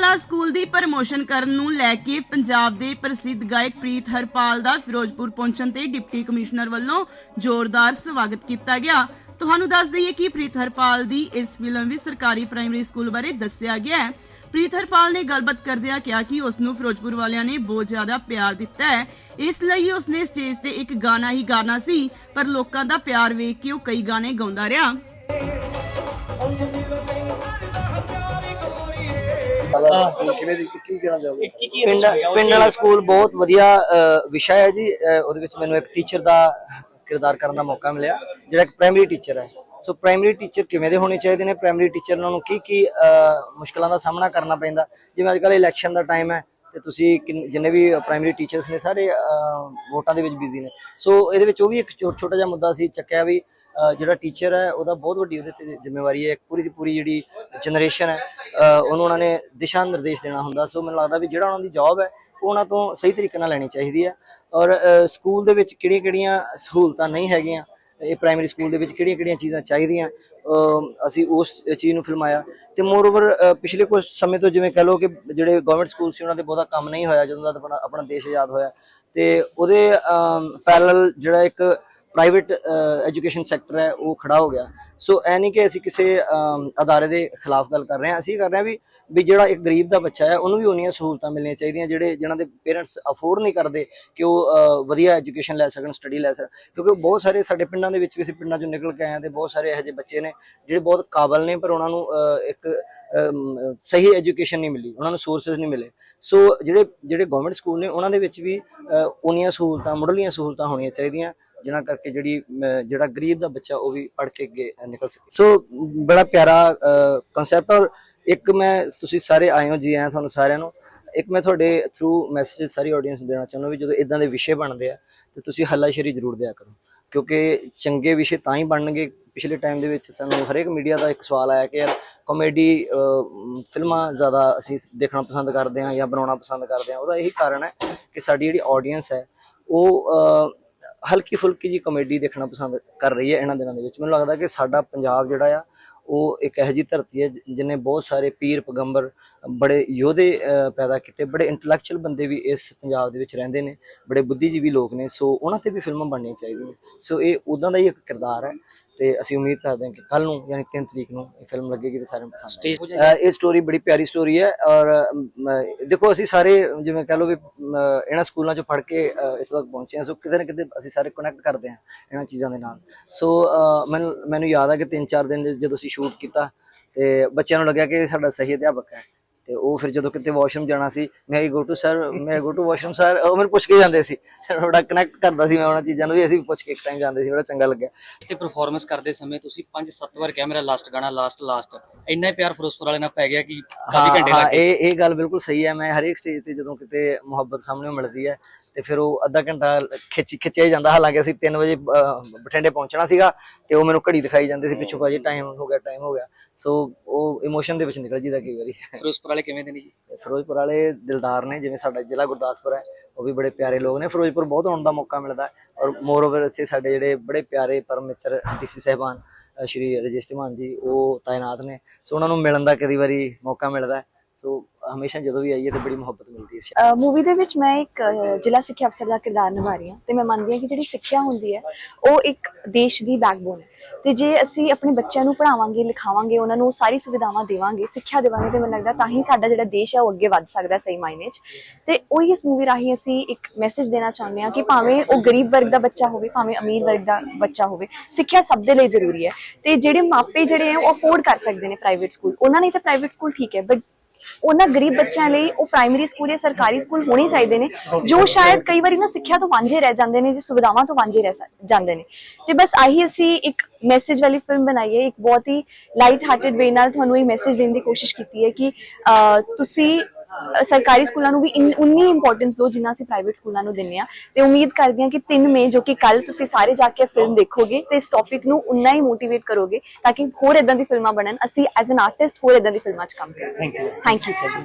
ਦਾ school ਦੀ promotion ਕਰਨ ਨੂੰ ਲੈ ਕੇ ਪੰਜਾਬ ਦੇ ਪ੍ਰਸਿੱਧ ਗਾਇਕ ਪ੍ਰੀਤ ਹਰਪਾਲ ਦਾ ਫਿਰੋਜ਼ਪੁਰ ਪਹੁੰਚਣ ਤੇ ਡਿਪਟੀ ਕਮਿਸ਼ਨਰ ਵੱਲੋਂ ਜ਼ੋਰਦਾਰ ਸਵਾਗਤ ਕੀਤਾ ਗਿਆ। ਤੁਹਾਨੂੰ ਦੱਸ ਦਈਏ ਕਿ ਪ੍ਰੀਤ ਹਰਪਾਲ ਦੀ ਇਸ ਫਿਲਮ ਵਿੱਚ ਸਰਕਾਰੀ ਪ੍ਰਾਇਮਰੀ ਸਕੂਲ ਬਾਰੇ ਦੱਸਿਆ ਗਿਆ ਹੈ। ਪ੍ਰੀਤ ਹਰਪਾਲ ਨੇ ਗੱਲਬਾਤ ਕਰਦਿਆਂ ਕਿਹਾ ਕਿ ਉਸ ਨੂੰ ਫਿਰੋਜ਼ਪੁਰ ਵਾਲਿਆਂ ਨੇ ਬਹੁਤ ਜ਼ਿਆਦਾ ਪਿਆਰ ਦਿੱਤਾ ਹੈ। ਇਸ ਲਈ ਉਸਨੇ ਸਟੇਜ ਤੇ ਇੱਕ ਗਾਣਾ ਹੀ ਗਾਣਾ ਸੀ ਪਰ ਲੋਕਾਂ ਦਾ ਪਿਆਰ ਵੇਖ ਕੇ ਉਹ ਕਈ ਗਾਣੇ ਗਾਉਂਦਾ ਰਿਹਾ। ਕਿਵੇਂ ਦੀ ਕੀ ਕਹਿਣਾ ਚਾਹੋਗੇ? ਪਿੰਡ ਪਿੰਡ ਵਾਲਾ ਸਕੂਲ ਬਹੁਤ ਵਧੀਆ ਵਿਸ਼ਾ ਹੈ ਜੀ। ਉਹਦੇ ਵਿੱਚ ਮੈਨੂੰ ਇੱਕ ਟੀਚਰ ਦਾ ਕਿਰਦਾਰ ਕਰਨ ਦਾ ਮੌਕਾ ਮਿਲਿਆ ਜਿਹੜਾ ਇੱਕ ਪ੍ਰਾਇਮਰੀ ਟੀਚਰ ਹੈ। ਸੋ ਪ੍ਰਾਇਮਰੀ ਟੀਚਰ ਕਿਵੇਂ ਦੇ ਹੋਣੇ ਚਾਹੀਦੇ ਨੇ? ਪ੍ਰਾਇਮਰੀ ਟੀਚਰ ਨੂੰ ਕੀ ਕੀ ਮੁਸ਼ਕਲਾਂ ਦਾ ਸਾਹਮਣਾ ਕਰਨਾ ਪੈਂਦਾ? ਜਿਵੇਂ ਅੱਜ ਕੱਲ੍ਹ ਇਲੈਕਸ਼ਨ ਦਾ ਟਾਈਮ ਹੈ ਤੇ ਤੁਸੀਂ ਜਿੰਨੇ ਵੀ ਪ੍ਰਾਇਮਰੀ ਟੀਚਰਸ ਨੇ ਸਾਰੇ ਵੋਟਾਂ ਦੇ ਵਿੱਚ ਬਿਜ਼ੀ ਨੇ। ਸੋ ਇਹਦੇ ਵਿੱਚ ਉਹ ਵੀ ਇੱਕ ਛੋ- ਛੋਟਾ ਜਿਹਾ ਮੁੱਦਾ ਸੀ ਚੱਕਿਆ ਵੀ ਜਿਹੜਾ ਟੀਚਰ ਹੈ ਉਹਦਾ ਬਹੁਤ ਵੱਡੀ ਉਹਦੇ ਤੇ ਜ਼ਿੰਮੇਵਾਰੀ ਹੈ। ਇੱਕ ਪੂਰੀ ਦੀ ਪੂਰੀ ਜਿਹੜੀ ਜਨਰੇਸ਼ਨ ਹੈ ਉਹਨੂੰ ਉਹਨਾਂ ਨੇ ਦਿਸ਼ਾ ਨਿਰਦੇਸ਼ ਦੇਣਾ ਹੁੰਦਾ। ਸੋ ਮੈਨੂੰ ਲੱਗਦਾ ਵੀ ਜਿਹੜਾ ਉਹਨਾਂ ਦੀ ਜੌਬ ਹੈ, ਉਹ ਉਹਨਾਂ ਤੋਂ ਸਹੀ ਤਰੀਕੇ ਨਾਲ ਲੈਣੀ ਚਾਹੀਦੀ ਹੈ। ਔਰ ਸਕੂਲ ਦੇ ਵਿੱਚ ਕਿਹੜੀਆਂ-ਕਿਹੜੀਆਂ ਸਹੂਲਤਾਂ ਨਹੀਂ ਹੈਗੀਆਂ, ਇਹ ਪ੍ਰਾਇਮਰੀ ਸਕੂਲ ਦੇ ਵਿੱਚ ਕਿਹੜੀਆਂ-ਕਿਹੜੀਆਂ ਚੀਜ਼ਾਂ ਚਾਹੀਦੀਆਂ ਅਸੀਂ ਉਸ ਚੀਜ਼ ਨੂੰ ਫਿਲਮਾਇਆ। ਤੇ ਮੋਰਓਵਰ ਪਿਛਲੇ ਕੁਝ ਸਮੇਂ ਤੋਂ ਜਿਵੇਂ ਕਹ ਲਓ ਕਿ ਜਿਹੜੇ ਗਵਰਨਮੈਂਟ ਸਕੂਲ ਸੀ, ਉਹਨਾਂ ਦੇ ਬਹੁਤਾ ਕੰਮ ਨਹੀਂ ਹੋਇਆ ਜਦੋਂ ਦਾ ਆਪਣਾ ਆਪਣਾ ਦੇਸ਼ ਆਜ਼ਾਦ ਹੋਇਆ। ਤੇ ਉਹਦੇ ਪੈਰਲਲ ਜਿਹੜਾ ਇੱਕ ਪ੍ਰਾਈਵੇਟ ਐਜੂਕੇਸ਼ਨ ਸੈਕਟਰ ਹੈ, ਉਹ ਖੜਾ ਹੋ ਗਿਆ। ਸੋ ਐ ਨਹੀਂ ਕਿ ਅਸੀਂ ਕਿਸੇ ਅਦਾਰੇ ਦੇ ਖਿਲਾਫ ਗੱਲ ਕਰ ਰਹੇ ਹਾਂ। ਅਸੀਂ ਕਰ ਰਹੇ ਹਾਂ ਵੀ ਵੀ ਜਿਹੜਾ ਇੱਕ ਗਰੀਬ ਦਾ ਬੱਚਾ ਹੈ, ਉਹਨੂੰ ਵੀ ਉਨੀਆਂ ਸਹੂਲਤਾਂ ਮਿਲਣੀਆਂ ਚਾਹੀਦੀਆਂ, ਜਿਹੜੇ ਜਿਹਨਾਂ ਦੇ ਪੇਰੈਂਟਸ ਅਫੋਰਡ ਨਹੀਂ ਕਰਦੇ ਕਿ ਉਹ ਵਧੀਆ ਐਜੂਕੇਸ਼ਨ ਲੈ ਸਕਣ ਸਟੱਡੀ ਲੈ ਸਕਣ। ਕਿਉਂਕਿ ਬਹੁਤ ਸਾਰੇ ਸਾਡੇ ਪਿੰਡਾਂ ਦੇ ਵਿੱਚ ਵੀ ਅਸੀਂ ਪਿੰਡਾਂ ਚੋਂ ਨਿਕਲ ਕੇ ਆਏ ਹਾਂ ਤੇ ਬਹੁਤ ਸਾਰੇ ਇਹੋ ਜਿਹੇ ਬੱਚੇ ਨੇ, ਜਿਹੜੇ ਬਹੁਤ ਕਾਬਲ ਨੇ, ਪਰ ਉਹਨਾਂ ਨੂੰ ਇੱਕ ਸਹੀ ਐਜੂਕੇਸ਼ਨ ਨਹੀਂ ਮਿਲੀ, ਉਹਨਾਂ ਨੂੰ ਸੋਰਸਸ ਨਹੀਂ ਮਿਲੇ। ਸੋ ਜਿਹੜੇ ਜਿਹੜੇ ਗਵਰਨਮੈਂਟ ਸਕੂਲ ਨੇ, ਉਹਨਾਂ ਦੇ ਵਿੱਚ ਵੀ ਉਨੀਆਂ ਸਹੂਲਤਾਂ, ਮੁੱਢਲੀਆਂ ਸਹੂਲਤਾਂ ਹੋਣੀਆਂ ਚਾਹੀਦੀਆਂ। ਜਿਨ੍ਹਾਂ ਕਰਕੇ ਜਿਹੜੀ ਜਿਹੜਾ ਗਰੀਬ ਦਾ ਬੱਚਾ ਉਹ ਵੀ ਪੜ ਕੇ ਅੱਗੇ ਨਿਕਲ ਸਕੇ। ਸੋ ਬੜਾ ਪਿਆਰਾ ਕਨਸੈਪਟ ਔਰ ਇੱਕ ਮੈਂ, ਤੁਸੀਂ ਸਾਰੇ ਆਏ ਹੋ, ਜੀ ਆਇਆਂ ਤੁਹਾਨੂੰ ਸਾਰਿਆਂ ਨੂੰ, ਇੱਕ ਮੈਂ ਤੁਹਾਡੇ ਥਰੂ ਮੈਸੇਜ ਸਾਰੀ ਆਡੀਅנס ਦੇਣਾ ਚਾਹੁੰਦਾ ਵੀ ਜਦੋਂ ਇਦਾਂ ਦੇ ਵਿਸ਼ੇ ਬਣਦੇ ਆ, ਤੇ ਤੁਸੀਂ ਹੱਲਾਸ਼ੇਰੀ ਜ਼ਰੂਰ ਦਿਆ ਕਰੋ। ਕਿਉਂਕਿ ਚੰਗੇ ਵਿਸ਼ੇ ਤਾਂ ਹੀ ਬਣਨਗੇ। ਪਿਛਲੇ ਟਾਈਮ ਦੇ ਵਿੱਚ ਸਾਨੂੰ ਹਰੇਕ ਮੀਡੀਆ ਦਾ ਇੱਕ ਸਵਾਲ ਆਇਆ ਕਿ ਯਾਰ ਕਾਮੇਡੀ ਫਿਲਮਾਂ ਜ਼ਿਆਦਾ ਅਸੀਂ ਦੇਖਣਾ ਪਸੰਦ ਕਰਦੇ ਹਾਂ ਜਾਂ ਬਣਾਉਣਾ ਪਸੰਦ ਕਰਦੇ ਹਾਂ। ਉਹਦਾ ਇਹੀ ਕਾਰਨ ਹੈ ਕਿ ਸਾਡੀ ਜਿਹੜੀ ਆਡੀਅנס ਹੈ, ਉਹ ਹਲਕੀ ਫੁਲਕੀ ਜੀ ਕਾਮੇਡੀ ਦੇਖਣਾ ਪਸੰਦ ਕਰ ਰਹੀ ਹੈ ਇਹਨਾਂ ਦਿਨਾਂ ਦੇ ਵਿੱਚ। ਮੈਨੂੰ ਲੱਗਦਾ ਕਿ ਸਾਡਾ ਪੰਜਾਬ ਜਿਹੜਾ ਆ, ਉਹ ਇੱਕ ਇਹੋ ਜਿਹੀ ਧਰਤੀ ਹੈ ਜਿ- ਜਿਹਨੇ ਬਹੁਤ ਸਾਰੇ ਪੀਰ, ਪਗੰਬਰ, ਬੜੇ ਯੋਧੇ ਪੈਦਾ ਕੀਤੇ, ਬੜੇ ਇੰਟੈਲੈਕਚੁਅਲ ਬੰਦੇ ਵੀ ਇਸ ਪੰਜਾਬ ਦੇ ਵਿੱਚ ਰਹਿੰਦੇ ਨੇ, ਬੜੇ ਬੁੱਧੀਜੀਵੀ ਲੋਕ ਨੇ, ਸੋ ਉਹਨਾਂ ਤੇ ਵੀ ਫਿਲਮਾਂ ਬਣਨੀਆਂ ਚਾਹੀਦੀਆਂ ਸੋ ਇਹ ਉਦਾਂ ਦਾ ਹੀ ਇੱਕ ਕਿਰਦਾਰ ਹੈ। ਤੇ ਅਸੀਂ ਉਮੀਦ ਕਰਦੇ ਹਾਂ ਕਿ ਕੱਲ ਨੂੰ ਯਾਨੀ 3 ਤਰੀਕ ਨੂੰ ਇਹ ਫਿਲਮ ਲੱਗੇਗੀ ਤੇ ਸਾਰਿਆਂ ਨੂੰ ਪਸੰਦ ਆਏਗੀ। ਇਹ ਸਟੋਰੀ ਬੜੀ ਪਿਆਰੀ ਸਟੋਰੀ ਹੈ ਔਰ ਦੇਖੋ ਅਸੀਂ ਸਾਰੇ ਜਿਵੇਂ ਕਹ ਲਓ ਵੀ ਇਹਨਾਂ ਸਕੂਲਾਂ ਚੋਂ ਪੜ੍ਹ ਕੇ ਇੱਥੇ ਤੱਕ ਪਹੁੰਚੇ ਹਾਂ। ਸੋ ਕਿਤੇ ਨਾ ਕਿਤੇ ਅਸੀਂ ਸਾਰੇ ਕਨੈਕਟ ਕਰਦੇ ਹਾਂ ਇਹਨਾਂ ਚੀਜ਼ਾਂ ਦੇ ਨਾਲ। ਸੋ ਮੈਨੂੰ ਮੈਨੂੰ ਯਾਦ ਆ ਕਿ 3-4 ਦਿਨ ਜਦੋਂ ਅਸੀਂ ਸ਼ੂਟ ਕੀਤਾ ਤੇ ਬੱਚਿਆਂ ਨੂੰ ਲੱਗਿਆ ਕਿ ਸਾਡਾ ਸਹੀ ਅਧਿਆਪਕ ਹੈ। ਤੇ ਉਹ ਫਿਰ ਜਦੋਂ ਕਿਤੇ ਵਾਸ਼ਰੂਮ ਜਾਣਾ ਸੀ ਮੈਂ ਗੋ ਟੂ ਸਰ ਮੈਂ ਗੋ ਟੂ ਵਾਸ਼ਰੂਮ ਸਰ ਉਹ ਮੈਨੂੰ ਪੁੱਛ ਕੇ ਜਾਂਦੇ ਸੀ। ਥੋੜਾ ਕਨੈਕਟ ਕਰਦਾ ਸੀ ਮੈਂ ਉਹਨਾਂ ਚੀਜ਼ਾਂ ਨੂੰ ਵੀ ਅਸੀਂ ਪੁੱਛ ਕੇ ਇੱਕ ਟਾਈਮ ਜਾਂਦੇ ਸੀ ਬੜਾ ਚੰਗਾ ਲੱਗਿਆ। ਤੇ ਪਰਫਾਰਮੈਂਸ ਕਰਦੇ ਸਮੇਂ ਤੁਸੀਂ 5-7 ਵਾਰ ਕਿਹਾ ਮੇਰਾ ਲਾਸਟ ਗਾਣਾ ਲਾਸਟ ਲਾਸਟ ਇੰਨਾ ਹੀ ਪਿਆਰ ਫਿਰੋਜ਼ਪੁਰ ਵਾਲੇ ਨਾਲ ਪੈ ਗਿਆ ਕਿ ਕਾਫੀ ਹਾਂ ਘੰਟੇ ਹਾਂ ਲੱਗ ਇਹ ਇਹ ਗੱਲ ਬਿਲਕੁਲ ਸਹੀ ਹੈ। ਮੈਂ ਹਰੇਕ ਸਟੇਜ ਤੇ ਜਦੋਂ ਕਿਤੇ ਮੁਹੱਬਤ ਸਾਹਮਣੇ ਮਿਲਦੀ ਹੈ ਤੇ ਫਿਰ ਉਹ ਅੱਧਾ ਘੰਟਾ ਖਿੱਚ ਖਿੱਚਿਆ ਜਾਂਦਾ। ਹਾਲਾਂਕਿ ਅਸੀਂ 3 ਵਜੇ ਬਠਿੰਡੇ ਪਹੁੰਚਣਾ ਸੀਗਾ ਤੇ ਉਹ ਮੈਨੂੰ ਘੜੀ ਦਿਖਾਈ ਜਾਂਦੇ ਸੀ ਪਿੱਛੋਂ ਭਾਜੀ ਟਾਈਮ ਹੋ ਗਿਆ ਟਾਈਮ ਹੋ ਗਿਆ। ਸੋ ਉਹ ਇਮੋਸ਼ਨ ਦੇ ਵਿੱਚ ਨਿਕਲ ਜੀਦਾ ਕਈ ਵਾਰੀ। ਫਿਰੋਜ਼ਪੁਰ ਵਾਲੇ ਕਿਵੇਂ ਦੇ ਨੇ ਜੀ? ਫਿਰੋਜ਼ਪੁਰ ਵਾਲੇ ਦਿਲਦਾਰ ਨੇ ਜਿਵੇਂ ਸਾਡਾ ਜ਼ਿਲ੍ਹਾ ਗੁਰਦਾਸਪੁਰ ਹੈ ਉਹ ਵੀ ਬੜੇ ਪਿਆਰੇ ਲੋਕ ਨੇ। ਫਿਰੋਜ਼ਪੁਰ ਬਹੁਤ ਆਉਣ ਦਾ ਮੌਕਾ ਮਿਲਦਾ ਔਰ ਮੋਰ ਓਵਰ ਇੱਥੇ ਸਾਡੇ ਜਿਹੜੇ ਬੜੇ ਪਿਆਰੇ ਪਰਮ ਮਿੱਤਰ ਡੀਸੀ ਸਾਹਿਬਾਨ ਸ਼੍ਰੀ ਰਜੇਸ਼ ਧੀਮਾਨ ਜੀ ਉਹ ਤਾਇਨਾਤ ਨੇ। ਸੋ ਉਹਨਾਂ ਨੂੰ ਮਿਲਣ ਦਾ ਕਦੀ ਵਾਰੀ ਮੌਕਾ ਮਿਲਦਾ। ਸੋ ਹਮੇਸ਼ਾ ਜਦੋਂ ਵੀ ਆਈਏ ਤੇ ਬੜੀ ਮੁਹੱਬਤ ਮਿਲਦੀ ਹੈ ਇਸ ਮੂਵੀ ਦੇ ਵਿੱਚ ਮੈਂ ਇੱਕ ਅਹ, ਜ਼ਿਲ੍ਹਾ ਸਿੱਖਿਆ ਅਫਸਰ ਦਾ ਕਿਰਦਾਰ ਨਿਭਾ ਰਹੀ ਹਾਂ ਤੇ ਮੈਂ ਮੰਨਦੀ ਹਾਂ ਕਿ ਜਿਹੜੀ ਸਿੱਖਿਆ ਹੁੰਦੀ ਹੈ ਉਹ ਇੱਕ ਦੇਸ਼ ਦੀ ਬੈਕਬੋਨ ਹੈ। ਤੇ ਜੇ ਅਸੀਂ ਆਪਣੇ ਬੱਚਿਆਂ ਨੂੰ ਪੜ੍ਹਾਵਾਂਗੇ ਲਿਖਾਵਾਂਗੇ ਉਹਨਾਂ ਨੂੰ ਸਾਰੀ ਸੁਵਿਧਾਵਾਂ ਦੇਵਾਂਗੇ ਸਿੱਖਿਆ ਦੇਵਾਂਗੇ ਤੇ ਮੈਨੂੰ ਲੱਗਦਾ ਤਾਂ ਹੀ ਸਾਡਾ ਜਿਹੜਾ ਦੇਸ਼ ਹੈ ਉਹ ਅੱਗੇ ਵੱਧ ਸਕਦਾ ਹੈ ਸਹੀ ਮਾਇਨੇ 'ਚ। ਤੇ ਉਹੀ ਇਸ ਮੂਵੀ ਰਾਹੀਂ ਅਸੀਂ ਇੱਕ ਮੈਸੇਜ ਦੇਣਾ ਚਾਹੁੰਦੇ ਹਾਂ ਕਿ ਭਾਵੇਂ ਉਹ ਗਰੀਬ ਵਰਗ ਦਾ ਬੱਚਾ ਹੋਵੇ ਭਾਵੇਂ ਅਮੀਰ ਵਰਗ ਦਾ ਬੱਚਾ ਹੋਵੇ ਸਿੱਖਿਆ ਸਭ ਦੇ ਲਈ ਜ਼ਰੂਰੀ ਹੈ। ਤੇ ਜਿਹੜੇ ਮਾਪੇ ਜਿਹੜੇ ਹੈ ਉਹ ਅਫੋਰਡ ਕਰ ਸਕਦੇ ਨੇ ਪ੍ਰਾਈਵੇਟ ਸਕੂਲ ਉਹਨਾਂ ਲਈ ਤਾਂ ਪ੍ਰਾਈਵੇਟ ਸਕੂਲ ਠੀਕ ਹੈ ਬਟ ਉਹਨਾਂ ਗਰੀਬ ਬੱਚਿਆਂ ਲਈ ਉਹ ਪ੍ਰਾਇਮਰੀ ਸਕੂਲ ਜਾਂ ਸਰਕਾਰੀ ਸਕੂਲ ਹੋਣੇ ਚਾਹੀਦੇ ਨੇ ਜੋ ਸ਼ਾਇਦ ਕਈ ਵਾਰੀ ਨਾ ਸਿੱਖਿਆ ਤੋਂ ਵਾਂਝੇ ਰਹਿ ਜਾਂਦੇ ਨੇ ਜੀ ਸੁਵਿਧਾਵਾਂ ਤੋਂ ਵਾਂਝੇ ਰਹਿ ਸ- ਜਾਂਦੇ ਨੇ। ਤੇ ਬਸ ਆਹੀ ਅਸੀਂ ਇੱਕ ਮੈਸੇਜ ਵਾਲੀ ਫਿਲਮ ਬਣਾਈ ਹੈ ਇੱਕ ਬਹੁਤ ਹੀ ਲਾਈਟ ਹਾਰਟਡ ਵੇ ਨਾਲ ਤੁਹਾਨੂੰ ਇਹ ਮੈਸੇਜ ਦੇਣ ਦੀ ਕੋਸ਼ਿਸ਼ ਕੀਤੀ ਹੈ ਕਿ ਅਹ, ਤੁਸੀਂ ਸਰਕਾਰੀ ਸਕੂਲਾਂ ਨੂੰ ਵੀ ਉਨੀ ਇੰਪੋਰਟੈਂਸ ਦਿਓ ਜਿੰਨਾ ਅਸੀਂ ਪ੍ਰਾਈਵੇਟ ਸਕੂਲਾਂ ਨੂੰ ਦਿੰਨੇ ਆ। ਤੇ ਉਮੀਦ ਕਰਦੀ ਹਾਂ ਕਿ 3 ਮਈ ਜੋ ਕਿ ਕੱਲ ਤੁਸੀਂ ਸਾਰੇ ਜਾ ਕੇ ਫਿਲਮ ਦੇਖੋਗੇ ਤੇ ਇਸ ਟੌਪਿਕ ਨੂੰ ਉਨਾ ਹੀ ਮੋਟੀਵੇਟ ਕਰੋਗੇ ਤਾਂ ਕਿ ਹੋਰ ਇਦਾਂ ਦੀ ਫਿਲਮਾਂ ਬਣਨ। ਅਸੀਂ ਐਜ਼ ਐਨ ਆਰਟਿਸਟ ਹੋਰ ਇਦਾਂ ਦੀ ਫਿਲਮਾਂ 'ਚ ਕੰਮ ਕਰੀਏ। Thank you thank you sir